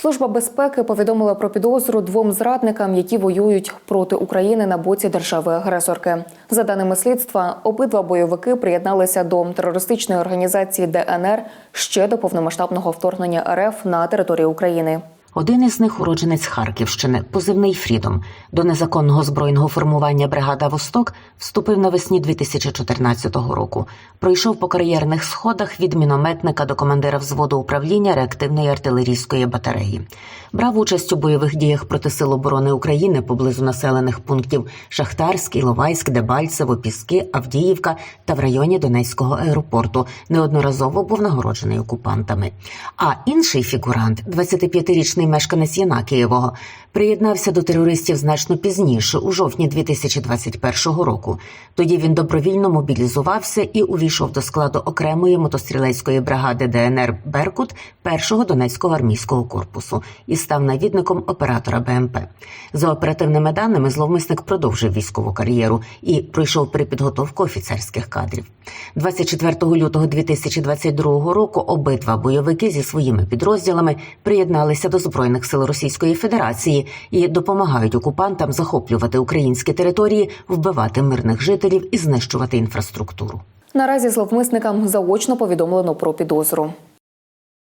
Служба безпеки повідомила про підозру двом зрадникам, які воюють проти України на боці держави-агресорки. За даними слідства, обидва бойовики приєдналися до терористичної організації ДНР ще до повномасштабного вторгнення РФ на територію України. Один із них уродженець Харківщини, позивний Фрідом. До незаконного збройного формування бригада Восток вступив навесні 2014 року. Пройшов по кар'єрних сходах від мінометника до командира взводу управління реактивної артилерійської батареї. Брав участь у бойових діях проти сил оборони України поблизу населених пунктів Шахтарськ, Іловайськ, Дебальцево, Піски, Авдіївка та в районі Донецького аеропорту. Неодноразово був нагороджений окупантами. А інший фігурант, 25-річний мешканець Янакієвого, приєднався до терористів значно пізніше, у жовтні 2021 року. Тоді він добровільно мобілізувався і увійшов до складу окремої мотострілецької бригади ДНР Беркут першого Донецького армійського корпусу і став навідником оператора БМП. За оперативними даними, зловмисник продовжив військову кар'єру і пройшов перепідготовку офіцерських кадрів. 24 лютого 2022 року обидва бойовики зі своїми підрозділами приєдналися до збройних сил Російської Федерації і допомагають окупантам захоплювати українські території, вбивати мирних жителів і знищувати інфраструктуру. Наразі зловмисникам заочно повідомлено про підозру.